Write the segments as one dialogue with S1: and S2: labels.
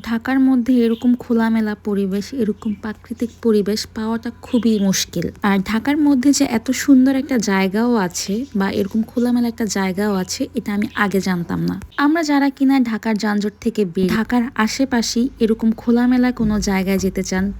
S1: ঢাকার মধ্যে এরকম খোলামেলা পরিবেশ, এরকম প্রাকৃতিক পরিবেশ পাওয়াটা খুবই মুশকিল। আর ঢাকার মধ্যে যে এত সুন্দর একটা জায়গাও আছে বা এরকম খোলামেলা একটা জায়গাও আছে, এটা আমি আগে জানতাম না। আমরা যারা কিনা ঢাকার যানজট থেকে বের, ঢাকার আশেপাশেই এরকম খোলামেলা কোনো জায়গায় যেতে চান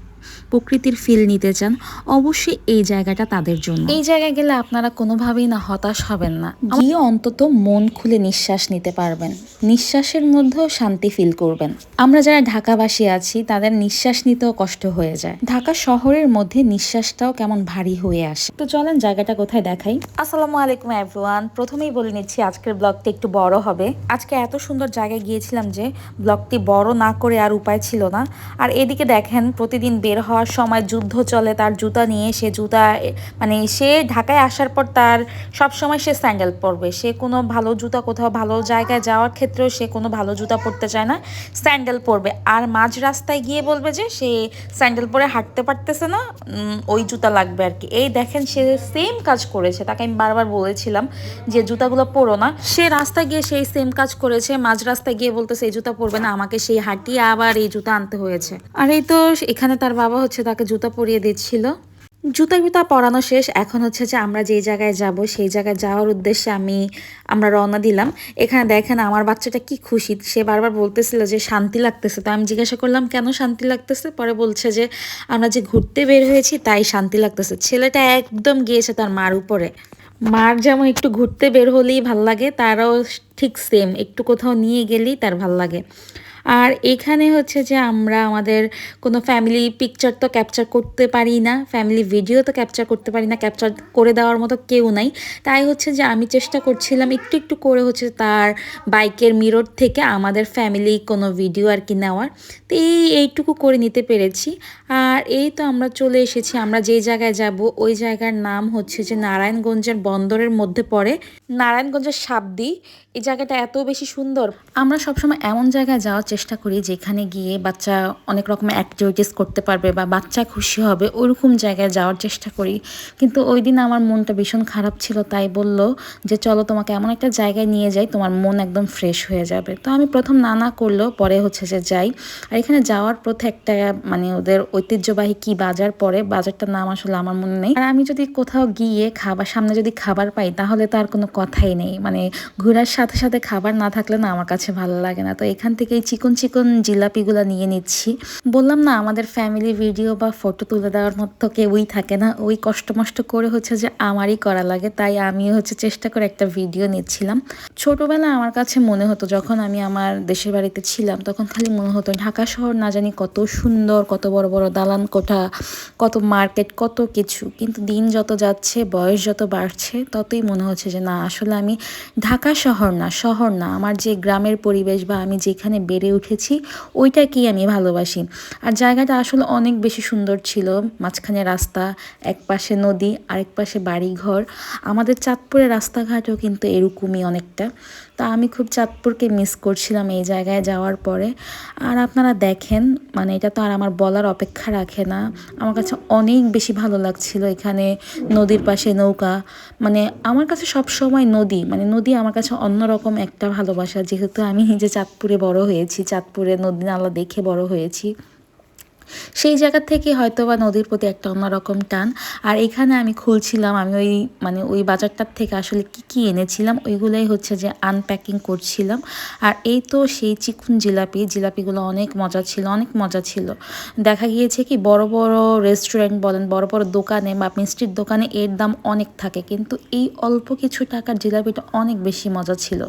S1: প্রকৃতির ফিল নিতে চান অবশ্যই এই জায়গাটা তাদের জন্য। এই জায়গায় গেলে আপনারা কোনোভাবেই না হতাশ হবেন না। গিয়ে অন্তত মন খুলে নিঃশ্বাস নিতে পারবেন। নিঃশ্বাসের মধ্যেও শান্তি ফিল করবেন। আমরা যারা ঢাকাবাসী আছি তাদের নিঃশ্বাস নিতেও কষ্ট হয়ে যায়। ঢাকা শহরের মধ্যে নিঃশ্বাসটাও কেমন ভারী হয়ে আসে। তো চলেন জায়গাটা কোথায় দেখাই। আসসালামু আলাইকুম এভরিওয়ান প্রথমেই বলে নিচ্ছি আজকের ব্লগটা একটু বড় হবে। আজকে এত সুন্দর জায়গায় গিয়েছিলাম যে ব্লগটি বড় না করে আর উপায় ছিল না। আর এদিকে দেখেন প্রতিদিন বের হওয়ার সময় যুদ্ধ চলে, তার জুতা নিয়ে সে জুতা মানে সে ঢাকায় আসার পর তার সব সময় সে স্যান্ডেল পরবে। সে কোনো ভালো জুতা কোথাও, ভালো জায়গায় যাওয়ার ক্ষেত্রেও সে কোনো ভালো জুতা পরতে চায় না, স্যান্ডেল পরবে। আর মাঝ রাস্তায় গিয়ে বলবে যে সে স্যান্ডেল পরে হাঁটতে পারতেছে না ওই জুতা লাগবে আর কি। এই দেখেন সে সেম কাজ করেছে, তাকে আমি বারবার বলেছিলাম যে জুতাগুলো পরো না। সে রাস্তায় গিয়ে সেই সেম কাজ করেছে, মাঝ রাস্তায় গিয়ে বলতেছে, এই জুতা পরবে না, আমাকে সেই হাঁটিয়ে আবার এই জুতা আনতে হয়েছে। আর এই তো এখানে তার বাবা হচ্ছে তাকে জুতা পরিয়ে দিচ্ছিল। জুতা জুতা পরানো শেষ। এখন হচ্ছে যে আমরা যেই জায়গায় যাব, সেই জায়গায় যাওয়ার উদ্দেশ্যে আমি, আমরা রওনা দিলাম। এখানে দেখেন আমার বাচ্চাটা কি খুশি। সে বারবার বলতেছিল যে শান্তি লাগতেছে। তো আমি জিজ্ঞাসা করলাম, কেন শান্তি লাগতেছে? পরে বলছে যে, আমরা যে ঘুরতে বের হয়েছি তাই শান্তি লাগতেছে। ছেলেটা একদম গিয়েছে তার মার উপরে। মার যেমন একটু ঘুরতে বের হলেই ভালো লাগে, তারাও ঠিক সেম একটু কোথাও নিয়ে গেলেই তার ভালো লাগে। আর এখানে হচ্ছে যে আমরা আমাদের কোনো ফ্যামিলি পিকচার তো ক্যাপচার করতে পারি না ফ্যামিলি ভিডিও তো ক্যাপচার করতে পারি না ক্যাপচার করে দেওয়ার মতো কেউ নাই। তাই হচ্ছে যে আমি চেষ্টা করছিলাম একটু একটু করে হচ্ছে তার বাইকের মিরর থেকে আমাদের ফ্যামিলি কোনো ভিডিও আর কি নেওয়ার। তো এই, এইটুকু করে নিতে পেরেছি। আর এই তো আমরা চলে এসেছি, আমরা যেই জায়গায় যাব, ওই জায়গার নাম হচ্ছে যে নারায়ণগঞ্জের বন্দরের মধ্যে পড়ে নারায়ণগঞ্জের সাবদি এই জায়গাটা এত বেশি সুন্দর। আমরা সবসময় এমন জায়গায় যাওয়ার চেষ্টা করি যেখানে গিয়ে বাচ্চা অনেক রকমের অ্যাক্টিভিটিস করতে পারবে বা বাচ্চা খুশি হবে, ওইরকম জায়গায় যাওয়ার চেষ্টা করি। কিন্তু ওই দিন আমার মনটা ভীষণ খারাপ ছিল, তাই বলল যে, চলো তোমাকে এমন একটা জায়গায় নিয়ে যাই, তোমার মন একদম ফ্রেশ হয়ে যাবে। তো আমি প্রথম না না করলেও পরে হচ্ছে যে যাই। আর এখানে যাওয়ার পথে একটা মানে ওদের ঐতিহ্যবাহী কি বাজার পড়ে, বাজারটার নাম আসলে আমার মনে নেই। আর আমি যদি কোথাও গিয়ে খাবার, সামনে যদি খাবার পাই, তাহলে তো আর কোনো কথাই নেই। মানে ঘোরার সাথে সাথে খাবার না থাকলে না আমার কাছে ভালো লাগে না। তো এখান থেকেই এই চিকন চিকন জিলাপিগুলো নিয়ে নিচ্ছি। বললাম না, আমাদের ফ্যামিলি ভিডিও বা ফটো তুলে দেওয়ার মতো কেউই থাকে না। ওই কষ্ট মষ্ট করে হচ্ছে যে আমারই করা লাগে, তাই আমি হচ্ছে চেষ্টা করে একটা ভিডিও নিচ্ছিলাম। ছোটবেলায় আমার কাছে মনে হতো, যখন আমি আমার দেশের বাড়িতে ছিলাম, তখন খালি মনে হতো ঢাকা শহর না জানি কত সুন্দর, কত বড় বড় দালান কোঠা, কত মার্কেট কত কিছু। কিন্তু দিন যত যাচ্ছে, বয়স যত বাড়ছে, ততই মনে হচ্ছে যে না, আসলে আমি ঢাকা শহর না শহর না। আমার যে গ্রামের পরিবেশ বা আমি যেখানে বেড়ে উঠেছি, ওইটাকেই আমি ভালোবাসি। আর জায়গাটা আসলে অনেক বেশি সুন্দর ছিল, মাঝখানে রাস্তা এক পাশে নদী আরেক পাশে বাড়িঘর। আমাদের চাঁদপুরের রাস্তাঘাটও কিন্তু এরকমই অনেকটা। তা আমি খুব চাঁদপুরকে মিস করছিলাম এই জায়গায় যাওয়ার পরে। আর আপনারা দেখেন মানে এটা তো আর আমার বলার অপেক্ষা রাখে না। আমার কাছে অনেক বেশি ভালো লাগছিল এখানে নদীর পাশে নৌকা। মানে আমার কাছে সব সময় নদী মানে নদী আমার কাছে অন্যরকম একটা ভালোবাসা। যেহেতু আমি নিজে চাঁদপুরে বড় হয়েছি, চাঁদপুরে নদী নালা দেখে বড় হয়েছি। সেই জায়গা থেকে হয়তো বা নদীর প্রতি একটা অন্যরকম টান। আর এখানে আমি খুলছিলাম, আমি ওই মানে ওই বাজারটার থেকে আসলে কি কি এনেছিলাম, ওইগুলোই হচ্ছে যে আনপ্যাকিং করছিলাম। আর এই তো সেই চিকুন জিলাপি, জিলাপিগুলো অনেক মজা ছিল, অনেক মজা ছিল। দেখা গিয়েছে কি, বড় বড় রেস্টুরেন্ট বলেন, বড় বড় দোকানে বা মিষ্টির দোকানে এর দাম অনেক থাকে, কিন্তু এই অল্প কিছু টাকার জিলাপিটা অনেক বেশি মজা ছিল।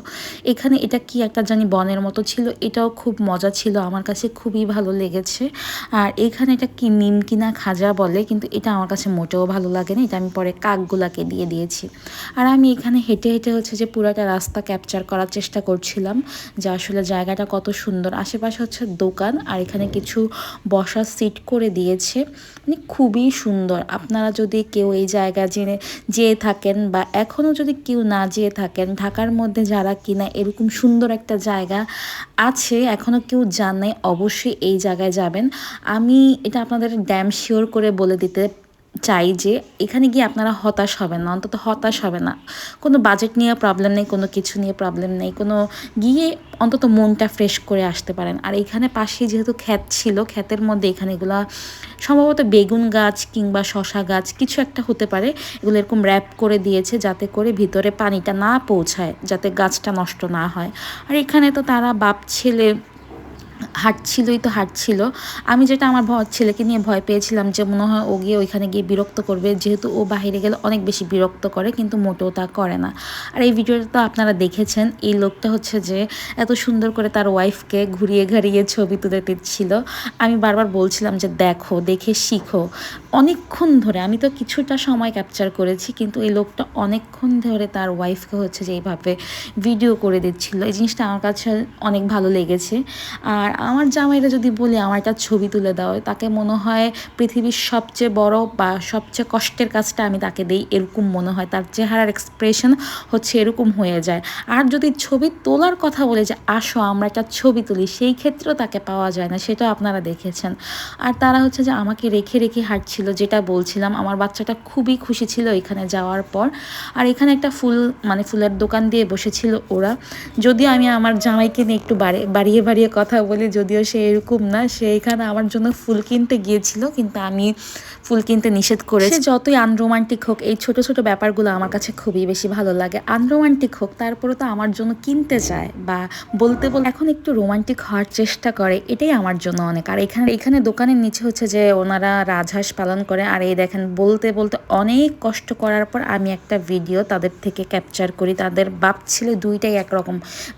S1: এখানে এটা কি একটা জানি বনের মতো ছিল, এটাও খুব মজা ছিল, আমার কাছে খুবই ভালো লেগেছে। আর এখানে এটা কি নিমকিনা খাজা বলে, কিন্তু এটা আমার কাছে মোটেও ভালো লাগে না এটা আমি পরে কাকগুলাকে দিয়ে দিয়েছি। আর আমি এখানে হেঁটে হেঁটে হচ্ছে যে পুরাটা রাস্তা ক্যাপচার করার চেষ্টা করছিলাম, যে আসলে জায়গাটা কত সুন্দর। আশেপাশে হচ্ছে দোকান, আর এখানে কিছু বসার সিট করে দিয়েছে। মানে খুবই সুন্দর। আপনারা যদি কেউ এই জায়গা জেনে, যেয়ে থাকেন বা এখনও যদি কেউ না যেয়ে থাকেন, ঢাকার মধ্যে যারা কিনা এরকম সুন্দর একটা জায়গা আছে এখনও কেউ জানে অবশ্যই এই জায়গায় যাবেন। আমি এটা আপনাদের ড্যাম শিওর করে বলে দিতে চাই যে এখানে গিয়ে আপনারা হতাশ হবেন না, অন্তত হতাশ হবে না। কোনো বাজেট নিয়ে প্রবলেম নেই, কোনো কিছু নিয়ে প্রবলেম নেই, কোনো গিয়ে অন্তত মনটা ফ্রেশ করে আসতে পারেন। আর এখানে পাশেই যেহেতু ক্ষেত ছিল, ক্ষেতের মধ্যে এখানে এগুলা সম্ভবত বেগুন গাছ কিংবা শশা গাছ কিছু একটা হতে পারে, এগুলো এরকম র্যাপ করে দিয়েছে যাতে করে ভিতরে পানিটা না পৌঁছায়, যাতে গাছটা নষ্ট না হয়। আর এখানে তো তারা বাপ, ছেলে হাঁটছিলই তো হাঁটছিল। আমি যেটা আমার ভয় ছেলেকে নিয়ে ভয় পেয়েছিলাম যে মনে হয় ও গিয়ে ওইখানে গিয়ে বিরক্ত করবে, যেহেতু ও বাহিরে গেলে অনেক বেশি বিরক্ত করে, কিন্তু মোটেও তা করে না। আর এই ভিডিওটা তো আপনারা দেখেছেন, এই লোকটা হচ্ছে যে এত সুন্দর করে তার ওয়াইফকে ঘুরিয়ে ঘাড়িয়ে ছবি তুলে দিচ্ছিল। আমি বারবার বলছিলাম যে দেখো, দেখে শিখো। অনেকক্ষণ ধরে, আমি তো কিছুটা সময় ক্যাপচার করেছি, কিন্তু এই লোকটা অনেকক্ষণ ধরে তার ওয়াইফকে হচ্ছে যে এইভাবে ভিডিও করে দিচ্ছিল। এই জিনিসটা আমার কাছে অনেক ভালো লেগেছে। আর আমার জামাইরা যদি বলি আমার একটা ছবি তুলে দাও, তাকে মনে হয় পৃথিবীর সবচেয়ে বড় বা সবচেয়ে কষ্টের কাজটা আমি তাকে দিই, এরকম মনে হয়। তার চেহারার এক্সপ্রেশন হচ্ছে এরকম হয়ে যায়। আর যদি ছবি তোলার কথা বলে যে, আসো, আমরা একটা ছবি তুলি সেই ক্ষেত্রেও তাকে পাওয়া যায় না, সেটাও আপনারা দেখেছেন। আর তারা হচ্ছে যে, আমাকে রেখে রেখে হাঁটছিল যেটা বলছিলাম। আমার বাচ্চাটা খুবই খুশি ছিল এখানে যাওয়ার পর। আর এখানে একটা ফুল মানে ফুলের দোকান দিয়ে বসেছিল ওরা। যদি আমি আমার জামাইকে নিয়ে একটু বাড়িয়ে বাড়িয়ে কথা বলি যদিও সে এরকম না সে এখানে আমার জন্য ফুল কিনতে গিয়েছিল কিন্তু আমি ফুল কিনতে নিষেধ করে সে যতই আনরোমান্টিক হোক এই ছোট ছোট ব্যাপারগুলো আমার কাছে খুবই বেশি ভালো লাগে। আনরোমান্টিক হোক তারপরে তো আমার জন্য কিনতে চায় বা বলতে বল এখন একটু রোমান্টিক হওয়ার চেষ্টা করে এটাই আমার জন্য অনেক। আর এখানে এখানে দোকানের নিচে হচ্ছে যে ওনারা রাজহাঁস পালন করে আর এই দেখেন বলতে বলতে অনেক কষ্ট করার পর আমি একটা ভিডিও তাদের থেকে ক্যাপচার করি। তাদের বাপ ছেলে দুইটাই একরকম।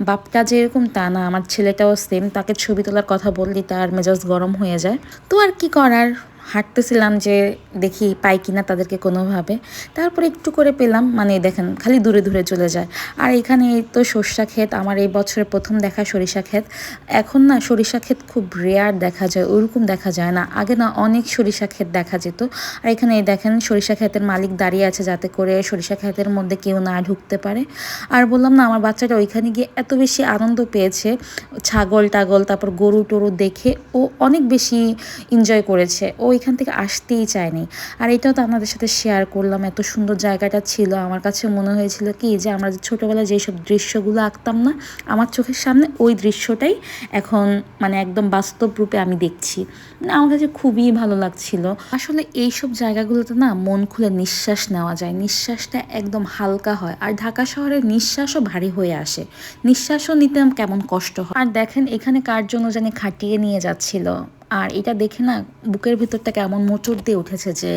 S1: বাপটা যেরকম তা না আমার ছেলেটাও সেম তাকে ছবি তোলার কথা বললি তার মেজাজ গরম হয়ে যায়। তো আর কি করার? হাঁটতেছিলাম যে দেখি পাই কিনা তাদেরকে কোনোভাবে। তারপরে একটু করে পেলাম মানে দেখেন খালি দূরে দূরে চলে যায়। আর এখানে এই তো সরিষা ক্ষেত, আমার এই বছরের প্রথম দেখা সরিষা ক্ষেত। এখন না সরিষা ক্ষেত খুব রেয়ার দেখা যায়, ওরকম দেখা যায় না। আগে না অনেক সরিষা ক্ষেত দেখা যেত। আর এখানে এই দেখেন সরিষা ক্ষেতের মালিক দাঁড়িয়ে আছে যাতে করে সরিষা ক্ষেতের মধ্যে কেউ না ঢুকতে পারে। আর বললাম না, আমার বাচ্চাটা ওইখানে গিয়ে এত বেশি আনন্দ পেয়েছে। ছাগল টাগল তারপর গরু টরু দেখে ও অনেক বেশি এনজয় করেছে। ও এখান থেকে আসতেই চায়নি। আর এটাও তো আপনাদের সাথে শেয়ার করলাম, এত সুন্দর জায়গাটা ছিল। আমার কাছে মনে হয়েছিল কি যে, আমরা ছোটোবেলায় যেসব দৃশ্যগুলো আঁকতাম না, আমার চোখের সামনে ওই দৃশ্যটাই এখন মানে একদম বাস্তব রূপে আমি দেখছি। মানে আমার কাছে খুবই ভালো লাগছিল। আসলে এইসব জায়গাগুলোতে না মন খুলে নিঃশ্বাস নেওয়া যায়। নিঃশ্বাসটা একদম হালকা হয়। আর ঢাকা শহরে নিঃশ্বাসও ভারী হয়ে আসে। নিঃশ্বাসও নিতে কেমন কষ্ট হয়। আর দেখেন, এখানে কার জন্য জানি খাটিয়ে নিয়ে যাচ্ছিল। আর এটা দেখে না বুকের ভিতরটা কেমন মোচড় দিয়ে উঠেছে যে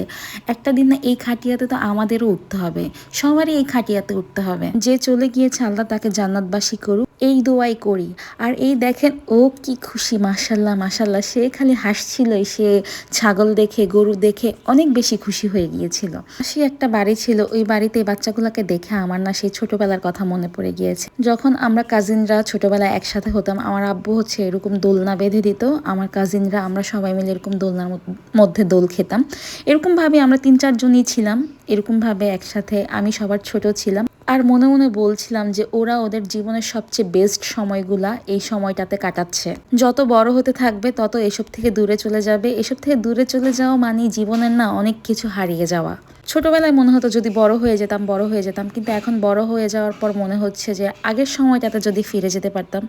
S1: একটা দিন না এই খাটিয়াতে তো আমাদেরও উঠতে হবে, সবারই এই খাটিয়াতে উঠতে হবে। যে চলে গিয়েছে আল্লাহ তাকে জান্নাতবাসী করুক এই দোয়াই করি। আর এই দেখেন, ও কি খুশি মাসাল্লাহ মাসাল্লাহ সে খালি হাসছিল সে ছাগল দেখে, গরু দেখে অনেক বেশি খুশি হয়ে গিয়েছিল। সে একটা বাড়ি ছিল, ওই বাড়িতে বাচ্চাগুলোকে দেখে আমার না সেই ছোটবেলার কথা মনে পড়ে গিয়েছে। যখন আমরা কাজিনরা ছোটবেলায় একসাথে হতাম, আমার আব্বু হচ্ছে এরকম দোলনা বেঁধে দিত। আমার কাজিনরা আমরা সবাই মিলে এরকম দোলনার মধ্যে দোল খেতাম। এরকমভাবে আমরা তিন চারজনই ছিলাম। এরকমভাবে একসাথে আমি সবার ছোট ছিলাম। আর মনে মনে বলছিলাম যে ওরা ওদের জীবনের সবচেয়ে বেস্ট সময়গুলা এই সময়টাতে কাটাচ্ছে। যত বড় হতে থাকবে, তত এসব থেকে দূরে চলে যাবে। এসব থেকে দূরে চলে যাওয়া মানে জীবনের না অনেক কিছু হারিয়ে যাওয়া। ছোটবেলায় মনে হতো যদি বড় হয়ে যেতাম, বড় হয়ে যেতাম, কিন্তু এখন বড় হয়ে যাওয়ার পর মনে হচ্ছে যে আগের সময়টাতে যদি ফিরে যেতে পারতাম,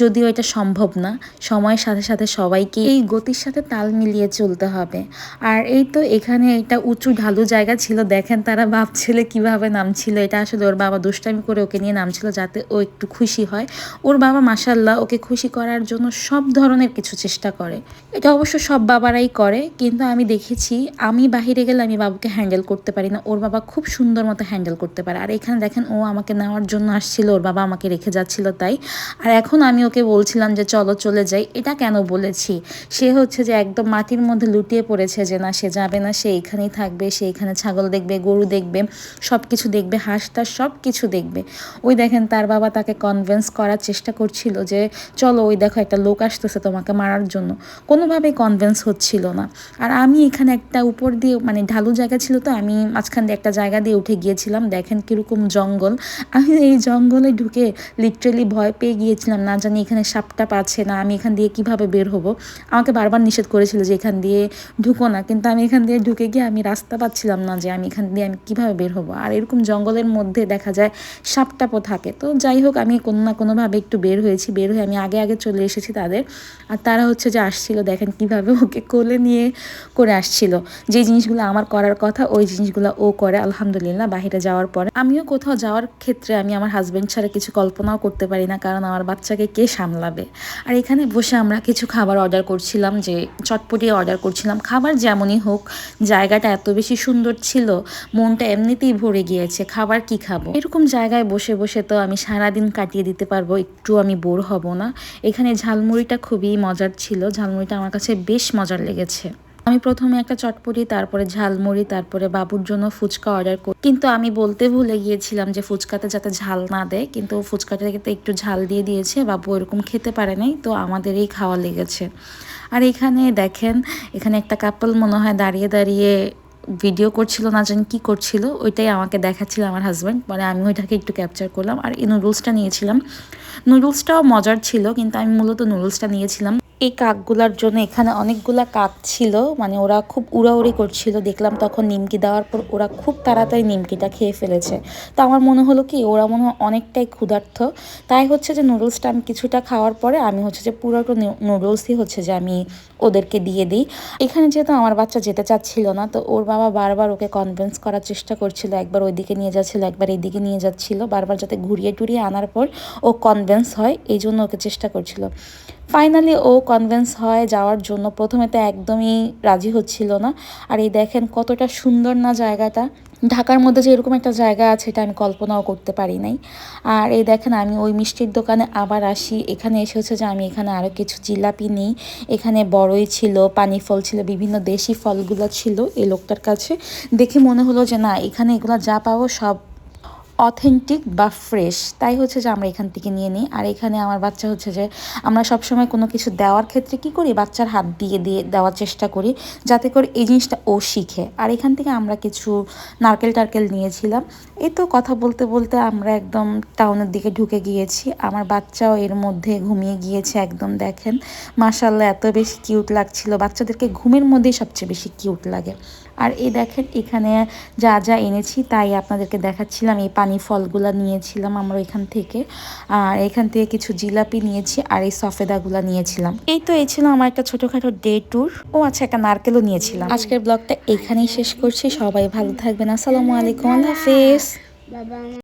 S1: যদিও এটা সম্ভব না, সময়ের সাথে সাথে সবাইকে এই গতির সাথে তাল মিলিয়ে চলতে হবে। আর এই তো এখানে এটা উঁচু ঢালু জায়গা ছিল, দেখেন তারা বাপ ছেলে কীভাবে নামছিল, এটা আসলে ওর বাবা দুষ্টামি করে ওকে নিয়ে নামছিল যাতে ও একটু খুশি হয়। ওর বাবা মাসাল্লাহ ওকে খুশি করার জন্য সব ধরনের কিছু চেষ্টা করে। এটা অবশ্য সব বাবারাই করে, কিন্তু আমি দেখেছি আমি বাহিরে গেলে আমি বাবুকে হ্যান্ডেল করতে পারি না, ওর বাবা খুব সুন্দর মতো হ্যান্ডেল করতে পারে। আর এখানে দেখেন ও আমাকে নেওয়ার জন্য আসছিল, ওর বাবা আমাকে রেখে যাচ্ছিল তাই। আর এখন আমি ওকে বলছিলাম যে, চলো চলে যাই। এটা কেন বলেছি? সে হচ্ছে যে একদম মাটির মধ্যে লুটিয়ে পড়েছে যে, না, সে যাবে না, সে এখানেই থাকবে, সে এখানে ছাগল দেখবে, গরু দেখবে সব কিছু দেখবে হাঁসটা সব কিছু দেখবে। ওই দেখেন তার বাবা তাকে কনভিন্স করার চেষ্টা করছিল যে, চলো ওই দেখো একটা লোক আসতেছে তোমাকে মারার জন্য। কোনোভাবেই কনভিন্স হচ্ছিল না। আর আমি এখানে একটা উপর দিয়ে মানে ঢালু জায়গা ছিল তো, আমি আমি মাঝখান দিয়ে একটা জায়গা দিয়ে উঠে গিয়েছিলাম, দেখেন কীরকম জঙ্গল। আমি এই জঙ্গলে ঢুকে লিটারেলি ভয় পেয়ে গিয়েছিলাম, না জানি এখানে সাপটাপ আছে না, আমি এখান দিয়ে কীভাবে বের হব। আমাকে বারবার নিষেধ করেছিল যে এখান দিয়ে ঢুকো না, কিন্তু আমি এখান দিয়ে ঢুকে গিয়ে আমি রাস্তা পাচ্ছিলাম না যে আমি এখান দিয়ে আমি কীভাবে বের হব। আর এরকম জঙ্গলের মধ্যে দেখা যায় সাপটাপও থাকে। তো যাই হোক, আমি কোনো না কোনোভাবে একটু বের হয়েছি, বের হয়ে আমি আগে আগে চলে এসেছি তাদের। আর তারা হচ্ছে যে আসছিল, দেখেন কীভাবে ওকে কোলে নিয়ে করে আসছিল। যে জিনিসগুলো আমার করার কথা, ওই জিনিসগুলো ও করে, আলহামদুলিল্লাহ, বাহিরে যাওয়ার পরে। আমিও কোথাও যাওয়ার ক্ষেত্রে আমি আমার হাজব্যান্ড ছাড়া কিছু কল্পনাও করতে পারি না, কারণ আমার বাচ্চাকে কে সামলাবে? আর এখানে বসে আমরা কিছু খাবার অর্ডার করছিলাম, যে চটপটি অর্ডার করছিলাম। খাবার যেমনই হোক, জায়গাটা এত বেশি সুন্দর ছিল, মনটা এমনিতেই ভরে গিয়েছে, খাবার কি খাব? এরকম জায়গায় বসে বসে তো আমি সারাদিন কাটিয়ে দিতে পারব, একটু আমি বোর হব না। এখানে ঝালমুড়িটা খুবই মজার ছিল, ঝালমুড়িটা আমার কাছে বেশ মজার লেগেছে। আমি প্রথমে একটা চটপটি, তারপরে ঝালমুড়ি, তারপরে বাবুর জন্য ফুচকা অর্ডার করি কিন্তু আমি বলতে ভুলে গিয়েছিলাম যে ফুচকাতে যাতে ঝাল না দেয়, কিন্তু ফুচকাটাতে একটু ঝাল দিয়ে দিয়েছে, বাবু এরকম খেতে পারে নাই, তো আমাদেরই খাওয়া লেগেছে। আর এখানে দেখেন, এখানে একটা কাপল মনে হয় দাঁড়িয়ে দাঁড়িয়ে ভিডিও করছিল, না জানি কী করছিল, ওইটাই আমাকে দেখাচ্ছিল আমার হাজব্যান্ড পরে আমি ওইটাকে একটু ক্যাপচার করলাম, আর এই নুডলসটা নিয়েছিলাম। নুডলসটাও মজার ছিল, কিন্তু আমি মূলত নুডলসটা নিয়েছিলাম। এই কাকগুলার জন্য এখানে অনেকগুলা কাক ছিল। মানে ওরা খুব উড়াউড়ি করছিল। দেখলাম তখন নিমকি দেওয়ার পর ওরা খুব তাড়াতাড়ি নিমকিটা খেয়ে ফেলেছে। তো আমার মনে হলো কি, ওরা মনে হয় অনেকটাই ক্ষুধার্থ। তাই হচ্ছে যে নুডলসটা আমি কিছুটা খাওয়ার পরে আমি হচ্ছে যে পুরোটা নুডলসই হচ্ছে যে আমি ওদেরকে দিয়ে দিই। এখানে যেহেতু আমার বাচ্চা যেতে চাচ্ছিল না, তো ওর বাবা বারবার ওকে কনভিন্স করার চেষ্টা করছিল। একবার ওইদিকে নিয়ে যাচ্ছিল, একবার এইদিকে নিয়ে যাচ্ছিল। বারবার যাতে ঘুরিয়ে টুরিয়ে আনার পর ও কনভিন্স হয়, এই জন্য ওকে চেষ্টা করছিল। ফাইনালি ও কনভিন্স হয় যাওয়ার জন্য। প্রথমে তো একদমই রাজি হচ্ছিল না। আর এই দেখেন কতটা সুন্দর না জায়গাটা। ঢাকার মধ্যে যে এরকম একটা জায়গা আছে, এটা আমি কল্পনাও করতে পারি নাই। আর এই দেখেন আমি ওই মিষ্টির দোকানে আবার আসি। এখানে এসে হচ্ছে যে আমি এখানে আরও কিছু জিলাপি নিই। এখানে বড়ই ছিল, পানি ফল ছিল, বিভিন্ন দেশি ফলগুলো ছিল এই লোকটার কাছে। দেখে মনে হলো যে না, এখানে এগুলো যা পাবো সব অথেন্টিক বা ফ্রেশ তাই হচ্ছে যে আমরা এখান থেকে নিয়ে নিই। আর এখানে আমার বাচ্চা হচ্ছে যে আমরা সবসময় কোনো কিছু দেওয়ার ক্ষেত্রে কি করি? বাচ্চার হাত দিয়ে দিয়ে দেওয়ার চেষ্টা করি যাতে করে এই জিনিসটা ও শিখে। আর এখান থেকে আমরা কিছু নারকেল টারকেল নিয়েছিলাম। এই তো কথা বলতে বলতে আমরা একদম টাউনের দিকে ঢুকে গিয়েছি। আমার বাচ্চাও এর মধ্যে ঘুমিয়ে গিয়েছে, একদম দেখেন। মাসাল্লাহ এত বেশি কিউট লাগছিল। বাচ্চাদেরকে ঘুমের মধ্যেই সবচেয়ে বেশি কিউট লাগে। আর এই দেখেন, এখানে যা যা এনেছি, তাই আপনাদেরকে দেখাচ্ছিলাম এই পানি ফলগুলা নিয়েছিলাম আমরা এখান থেকে। আর এখান থেকে কিছু জিলাপি নিয়েছি আর এই সফেদাগুলা নিয়েছিলাম। এই তো, এই ছিল আমার একটা ছোটোখাটো ডে ট্যুর ও আচ্ছা একটা নারকেলও নিয়েছিলাম। আজকের ব্লগটা এখানেই শেষ করছি। সবাই ভালো থাকবেন। আসসালামু আলাইকুম। আল্লাহ হাফেজ।